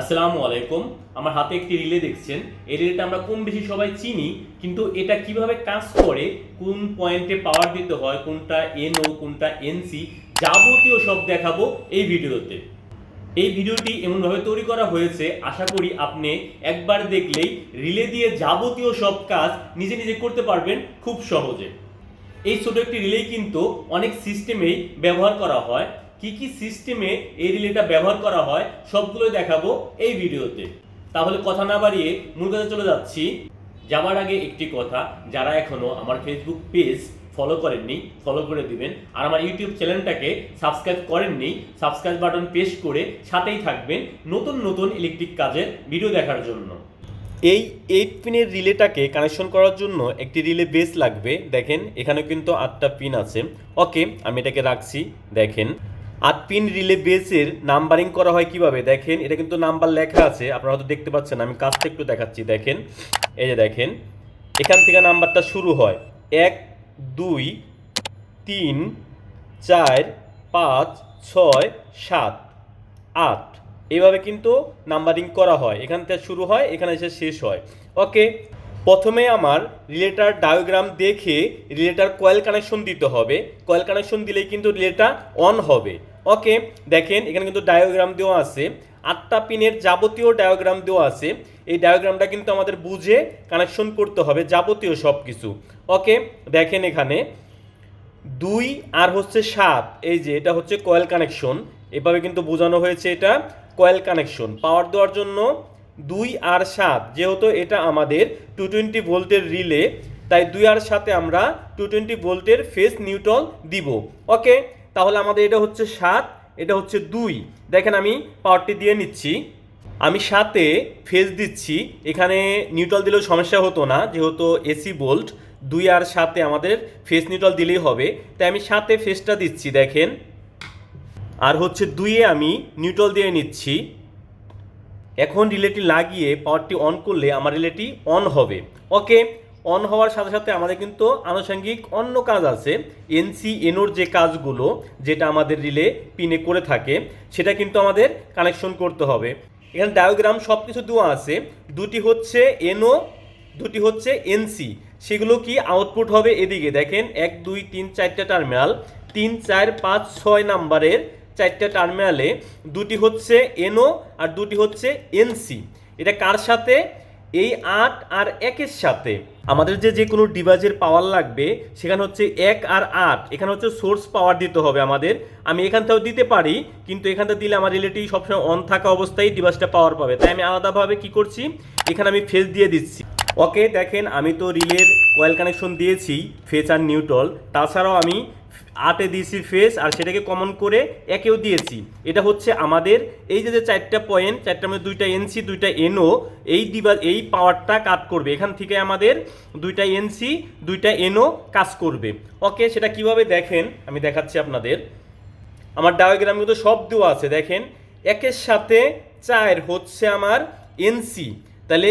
আসসালামু আলাইকুম। আমার হাতে একটি রিলে দেখছেন। এই রিলেটা আমরা কম বেশি সবাই চিনি, কিন্তু এটা কীভাবে কাজ করে, কোন পয়েন্টে পাওয়ার দিতে হয়, কোনটা এনও কোনটা এনসি যাবতীয় সব দেখাবো এই ভিডিওতে। এই ভিডিওটি এমনভাবে তৈরি করা হয়েছে, আশা করি আপনি একবার দেখলেই রিলে দিয়ে যাবতীয় সব কাজ নিজে নিজে করতে পারবেন খুব সহজে। এই ছোট একটি রিলেই কিন্তু অনেক সিস্টেমেই ব্যবহার করা হয়। কি কি সিস্টেমে এই রিলেটা ব্যবহার করা হয়, সবগুলোই দেখাবো এই ভিডিওতে। তাহলে কথা না বাড়িয়ে মূল কথা চলে যাচ্ছি। যাবার আগে একটি কথা, যারা এখনও আমার ফেসবুক পেজ ফলো করেননি ফলো করে দিবেন। আর আমার ইউটিউব চ্যানেলটাকে সাবস্ক্রাইব করেননি সাবস্ক্রাইব বাটন প্রেস করে সাথেই থাকবেন নতুন নতুন ইলেকট্রিক কাজের ভিডিও দেখার জন্য। এই এইট পিনের রিলেটাকে কানেকশন করার জন্য একটি রিলে বেস লাগবে। দেখেন এখানে কিন্তু আটটা পিন আছে। ওকে আমি এটাকে রাখছি। দেখেন আট পিন রিলে বেসের নাম্বারিং করা হয় কীভাবে? দেখেন, এটা কিন্তু নাম্বার লেখা আছে, আপনারা হয়তো দেখতে পাচ্ছেন, আমি কাজটা একটু দেখাচ্ছি, দেখেন, এই যে দেখেন, এখান থেকে নাম্বারটা শুরু হয়, এক, দুই, তিন, চার, পাঁচ, ছয়, সাত, আট, এইভাবে কিন্তু নাম্বারিং করা হয়, এখান থেকে শুরু হয়, এখানে এসে শেষ হয় ওকে প্রথমে আমার রিলেটার ডায়োগ্রাম দেখে রিলেটার কয়েল কানেকশন দিতে হবে কয়েল কানেকশন দিলেই কিন্তু রিলেটা অন হবে ওকে দেখেন, এখানে কিন্তু ডায়োগ্রাম দেওয়া আছে। আটটা পিনের যাবতীয় ডায়োগ্রাম দেওয়া আছে। এই ডায়োগ্রামটা কিন্তু আমাদের বুঝে কানেকশন করতে হবে, যাবতীয় সব কিছু ওকে দেখেন এখানে। দুই আর হচ্ছে সাত, এই যে এটা হচ্ছে কয়েল কানেকশন এভাবে কিন্তু বোঝানো হয়েছে এটা কয়েল কানেকশন পাওয়ার দেওয়ার জন্য দুই আর সাত, যেহেতু এটা আমাদের টু টোয়েন্টি ভোল্টের রিলে তাই দুই আর সাথে আমরা টু টোয়েন্টি ভোল্টের ফেস নিউট্রাল দিব। ওকে তাহলে আমাদের এটা হচ্ছে সাত, এটা হচ্ছে দুই। দেখেন আমি পাওয়ারটি দিয়ে নিচ্ছি। আমি সাথে ফেজ দিচ্ছি। এখানে নিউট্রাল দিলেও সমস্যা হতো না, যেহেতু এসি বোল্ট। দুই আর সাথে আমাদের ফেস নিউট্রাল দিলেই হবে। তাই আমি সাথে ফেসটা দিচ্ছি, দেখেন। আর হচ্ছে দুইয়ে আমি নিউট্রাল দিয়ে নিচ্ছি। এখন রিলেটি লাগিয়ে পাওয়ারটি অন করলে আমার রিলেটি অন হবে। ওকে অন হওয়ার সাথে সাথে আমাদের কিন্তু আনুষঙ্গিক অন্য কাজ আছে। এনসি এনোর যে কাজগুলো, যেটা আমাদের রিলে পিনে করে থাকে, সেটা কিন্তু আমাদের কানেকশন করতে হবে। এখানে ডায়োগ্রাম সব কিছু দেওয়া আছে। দুটি হচ্ছে এনও দুটি হচ্ছে এনসি সেগুলো কি আউটপুট হবে এদিকে? দেখেন, এক, দুই, তিন, চারটা টার্মিনাল তিন, চার, পাঁচ, ছয় নাম্বারের চারটা টার্মিনালে দুটি হচ্ছে এনও আর দুটি হচ্ছে এনসি এটা কার সাথে? এই আট আর একের সাথে। আমাদের যে যে কোনো ডিভাইসের পাওয়ার লাগবে, সেখানে হচ্ছে এক আর আট। এখানে হচ্ছে সোর্স পাওয়ার দিতে হবে আমাদের। আমি এখান থেকেও দিতে পারি, কিন্তু এখানটা দিলে আমার রিলেটিভ সবসময় অন থাকা অবস্থায় ডিভাইসটা পাওয়ার পাবে। তাই আমি আলাদাভাবে কি করছি? এখানে আমি ফেস দিয়ে দিচ্ছি। ওকে দেখেন আমি তো রিলের কয়েল কানেকশন দিয়েছি ফেস আর নিউট্রল তাছাড়াও আমি আটে দিয়েছি ফেস আর সেটাকে কমন করে একেও দিয়েছি। এটা হচ্ছে আমাদের এই যে চারটা পয়েন্ট চারটার মধ্যে দুইটা এনসি দুইটা এনও এই ডিভাইস এই পাওয়ারটা কাট করবে। এখান থেকে আমাদের দুইটা এনসি দুইটা এনও কাজ করবে। ওকে সেটা কীভাবে দেখেন? আমি দেখাচ্ছি আপনাদের। আমার ডায়োগ্রাম কিন্তু সব দেওয়া আছে। দেখেন, একের সাথে চার হচ্ছে আমার এনসি তাহলে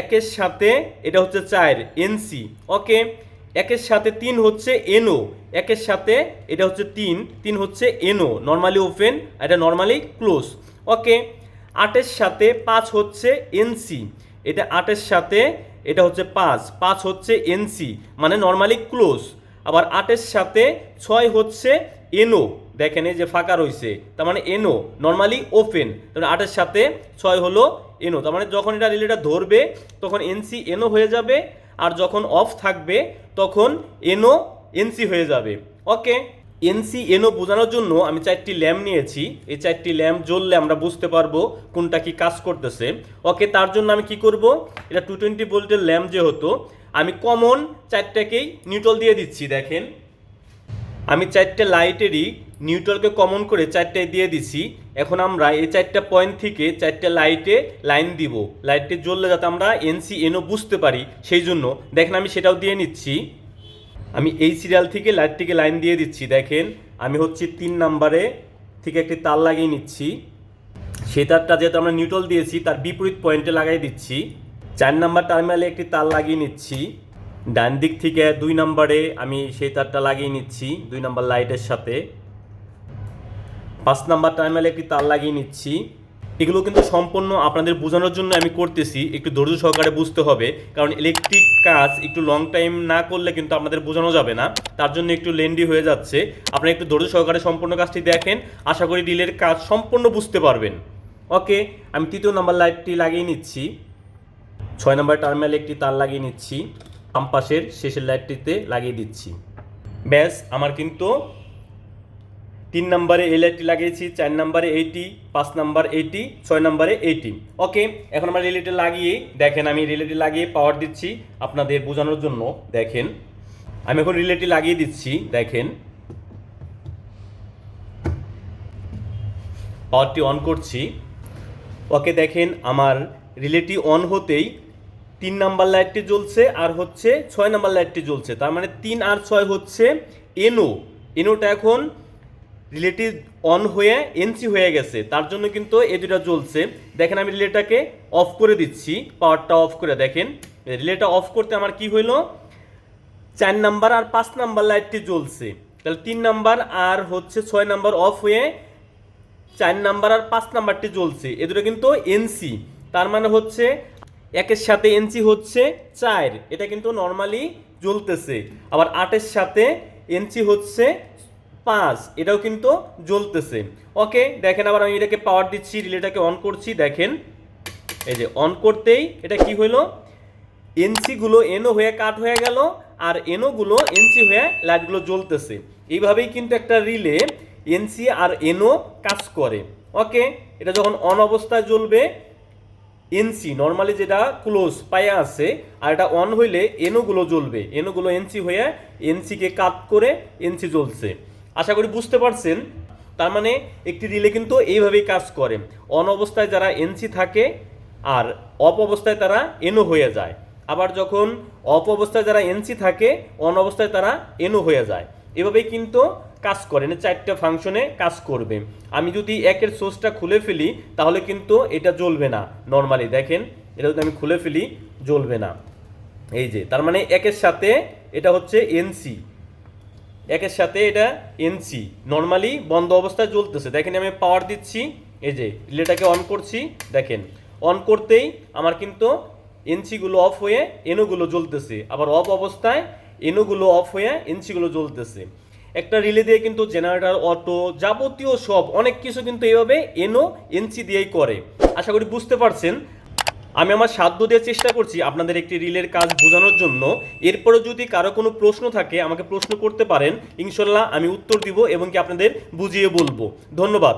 একের সাথে এটা হচ্ছে চার এনসি ওকে একের সাথে তিন হচ্ছে এনও একের সাথে এটা হচ্ছে তিন তিন হচ্ছে এনও নর্মালি ওপেন এটা নর্মালি ক্লোজ ওকে আটের সাথে পাঁচ হচ্ছে এনসি এটা আটের সাথে এটা হচ্ছে পাঁচ পাঁচ হচ্ছে এনসি মানে নর্মালি ক্লোজ আবার আটের সাথে ছয় হচ্ছে এনও দেখেন এই যে ফাঁকা রয়েছে, তার মানে এনও নর্মালি ওপেন তার মানে আটের সাথে ছয় হলো এনও তার মানে যখন এটা রিলেটা ধরবে, তখন এনসি এনও হয়ে যাবে আর যখন অফ থাকবে, তখন এনও এনসি হয়ে যাবে। ওকে এনসি এনও বোঝানোর জন্য আমি চারটি ল্যাম্প নিয়েছি। এই চারটি ল্যাম্প জ্বললে আমরা বুঝতে পারব কোনটা কি কাজ করতেছে। ওকে তার জন্য আমি কি করব? এটা টু টোয়েন্টি ভোল্টের ল্যাম্প যেহেতু, আমি কমন চারটাকেই নিউট্রাল দিয়ে দিচ্ছি, দেখেন। আমি চারটে লাইটেরই নিউট্রালকে কমন করে চারটায় দিয়ে দিছি এখন আমরা এই চারটা পয়েন্ট থেকে চারটে লাইটে লাইন দিব। লাইটটি জ্বললে যাতে আমরা এনসি এনও বুঝতে পারি, সেই জন্য দেখেন আমি সেটাও দিয়ে নিচ্ছি। আমি এই সিরিয়াল থেকে লাইটটিকে লাইন দিয়ে দিচ্ছি। দেখেন, আমি হচ্ছে তিন নাম্বারে থেকে একটি তার লাগিয়ে নিচ্ছি। সেই তারটা যেহেতু আমরা নিউট্রাল দিয়েছি, তার বিপরীত পয়েন্টে লাগাই দিচ্ছি। চার নাম্বার টার্মিনালে একটি তার লাগিয়ে নিচ্ছি। ডান দিক থেকে দুই নাম্বারে আমি সেই তারটা লাগিয়ে নিচ্ছি, দুই নাম্বার লাইটের সাথে। পাঁচ নাম্বার টার্মিনালে একটি তার লাগিয়ে নিচ্ছি? এগুলো কিন্তু সম্পূর্ণ আপনাদের বোঝানোর জন্য আমি করতেছি। একটু ধৈর্য সহকারে বুঝতে হবে। কারণ ইলেকট্রিক কাজ একটু লং টাইম না করলে কিন্তু আপনাদের বোঝানো যাবে না। তার জন্য একটু লেন্ডি হয়ে যাচ্ছে। আপনারা একটু ধৈর্য সহকারে সম্পূর্ণ কাজটি দেখেন। আশা করি রিলের কাজ সম্পূর্ণ বুঝতে পারবেন। ওকে আমি তৃতীয় নাম্বার লাইটটি লাগিয়ে নিচ্ছি। ছয় নম্বর টার্মিনালে একটি তার লাগিয়ে নিচ্ছি। বাম পাশের শেষের লাইটটিতে লাগিয়ে দিচ্ছি। ব্যাস, আমার কিন্তু তিন নম্বরে এই লাগিয়েছি, চার নম্বরে এইটি পাঁচ নাম্বার এইটি ছয় নম্বরে এইটি ওকে এখন আমরা রিলেটি লাগিয়ে, দেখেন আমি রিলেটি লাগিয়ে পাওয়ার দিচ্ছি আপনাদের বোঝানোর জন্য, দেখেন। আমি এখন রিলেটি লাগিয়ে দিচ্ছি, দেখেন। পাওয়ারটি অন করছি। ওকে দেখেন, আমার রিলেটি অন হতেই তিন নাম্বার লাইটটি জ্বলছে আর হচ্ছে ছয় নাম্বার লাইটটি জ্বলছে। তার মানে তিন আর ছয় হচ্ছে এনো এনোটা এখন রিলেটি অন হয়ে এনসি হয়ে গেছে। তার জন্য কিন্তু এই দুটা জ্বলছে। দেখেন আমি রিলেটাকে অফ করে দিচ্ছি পাওয়ারটা অফ করে দেখেন। রিলেটা অফ করতে আমার কি হইল? চার নাম্বার আর পাঁচ নাম্বার লাইটটি জ্বলছে। তাহলে তিন নাম্বার আর হচ্ছে ছয় নাম্বার অফ হয়ে চার নাম্বার আর পাঁচ নাম্বারটি জ্বলছে। এ দুটো কিন্তু এনসি তার মানে হচ্ছে একের সাথে এনসি হচ্ছে চার। এটা কিন্তু নর্মালি জ্বলতেছে। আবার আটের সাথে এনসি হচ্ছে পাঁচ এটাও কিন্তু জ্বলতেছে। ওকে দেখেন আবার আমি এটাকে পাওয়ার দিচ্ছি রিলেটাকে অন করছি, দেখেন। এই যে অন করতেই এটা কি হলো এনসি গুলো এনও হয়ে কাট হয়ে গেল, আর এনও গুলো এনসি হয়ে লাইটগুলো জ্বলতেছে। এইভাবেই কিন্তু একটা রিলে এনসি আর এনও কাজ করে। ওকে এটা যখন অন অবস্থায় জ্বলবে এনসি নর্মালি যেটা ক্লোজ পায়ে আছে, আর এটা অন হইলে এনোগুলো জ্বলবে। এনোগুলো এনসি হয়ে এনসিকে কাট করে এনসি জ্বলছে। আশা করি বুঝতে পারছেন। তার মানে একটি রিলে কিন্তু এইভাবেই কাজ করে। অন অবস্থায় যারা এনসি থাকে আর অপ অবস্থায় তারা এনো হয়ে যায়। আবার যখন অপ অবস্থায় যারা এনসি থাকে, অন অবস্থায় তারা এনো হয়ে যায়। এভাবেই কিন্তু কাজ করে না চারটা ফাংশনে কাজ করবে। আমি যদি একের সোর্সটা খুলে ফেলি, তাহলে কিন্তু এটা জ্বলবে না নর্মালি দেখেন, এটা যদি আমি খুলে ফেলি, জ্বলবে না। এই যে, তার মানে একের সাথে এটা হচ্ছে এনসি। একের সাথে এটা এনসি নর্মালি বন্ধ অবস্থায় জ্বলতেছে। দেখেন আমি পাওয়ার দিচ্ছি, এই যে রিলেটাকে অন করছি, দেখেন। অন করতেই আমার কিন্তু এনসিগুলো অফ হয়ে এনোগুলো জ্বলতেছে। আবার অফ অবস্থায় এনোগুলো অফ হয়ে এনসিগুলো জ্বলতেছে। একটা রিলে দিয়ে কিন্তু জেনারেটর অটো যাবতীয় সব অনেক কিছু কিন্তু এইভাবে এনো এনসি দিয়েই করে। আশা করি বুঝতে পারছেন। আমি আমার সাধ্য দেওয়ার চেষ্টা করছি আপনাদের একটি রিলের কাজ বোঝানোর জন্য। এরপরে যদি কারও কোনো প্রশ্ন থাকে, আমাকে প্রশ্ন করতে পারেন। ইনশাল্লাহ আমি উত্তর দিব এবং কি আপনাদের বুঝিয়ে বলব। ধন্যবাদ।